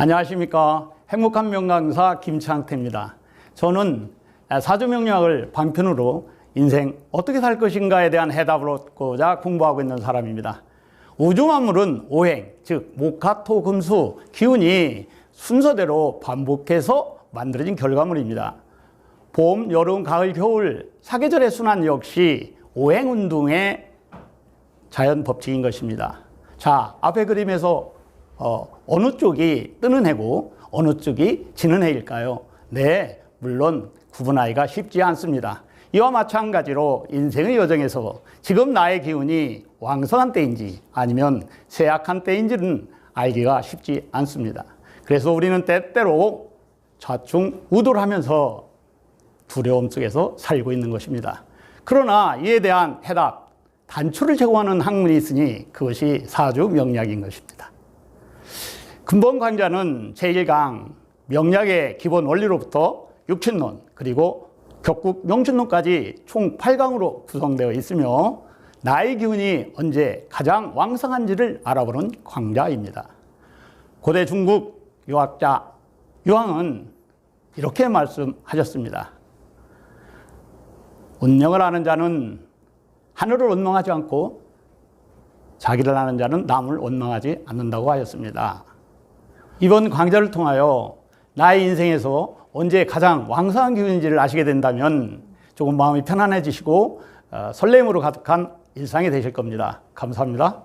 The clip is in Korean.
안녕하십니까. 행복한 명강사 김창태입니다. 저는 사주명리학을 방편으로 인생 어떻게 살 것인가에 대한 해답을 얻고자 공부하고 있는 사람입니다. 우주 만물은 오행, 즉 목화토 금수 기운이 순서대로 반복해서 만들어진 결과물입니다. 봄, 여름, 가을, 겨울 사계절의 순환 역시 오행 운동의 자연 법칙인 것입니다. 자, 앞에 그림에서 어, 어느 쪽이 뜨는 해고 어느 쪽이 지는 해일까요? 네, 물론 구분하기가 쉽지 않습니다. 이와 마찬가지로 인생의 여정에서 지금 나의 기운이 왕성한 때인지 아니면 쇠약한 때인지는 알기가 쉽지 않습니다. 그래서 우리는 때때로 좌충 우돌 하면서 두려움 속에서 살고 있는 것입니다. 그러나 이에 대한 해답, 단초를 제공하는 학문이 있으니 그것이 사주 명리학인 것입니다. 근본 강좌는 제1강 명리학의 기본 원리로부터 육친론 그리고 격국 명춘론까지 총 8강으로 구성되어 있으며 나의 기운이 언제 가장 왕성한지를 알아보는 강좌입니다. 고대 중국 유학자 유황은 이렇게 말씀하셨습니다. 운명을 아는 자는 하늘을 원망하지 않고 자기를 아는 자는 남을 원망하지 않는다고 하였습니다. 이번 강좌를 통하여 나의 인생에서 언제 가장 왕성한 기운인지를 아시게 된다면 조금 마음이 편안해지시고 어, 설렘으로 가득한 일상이 되실 겁니다. 감사합니다.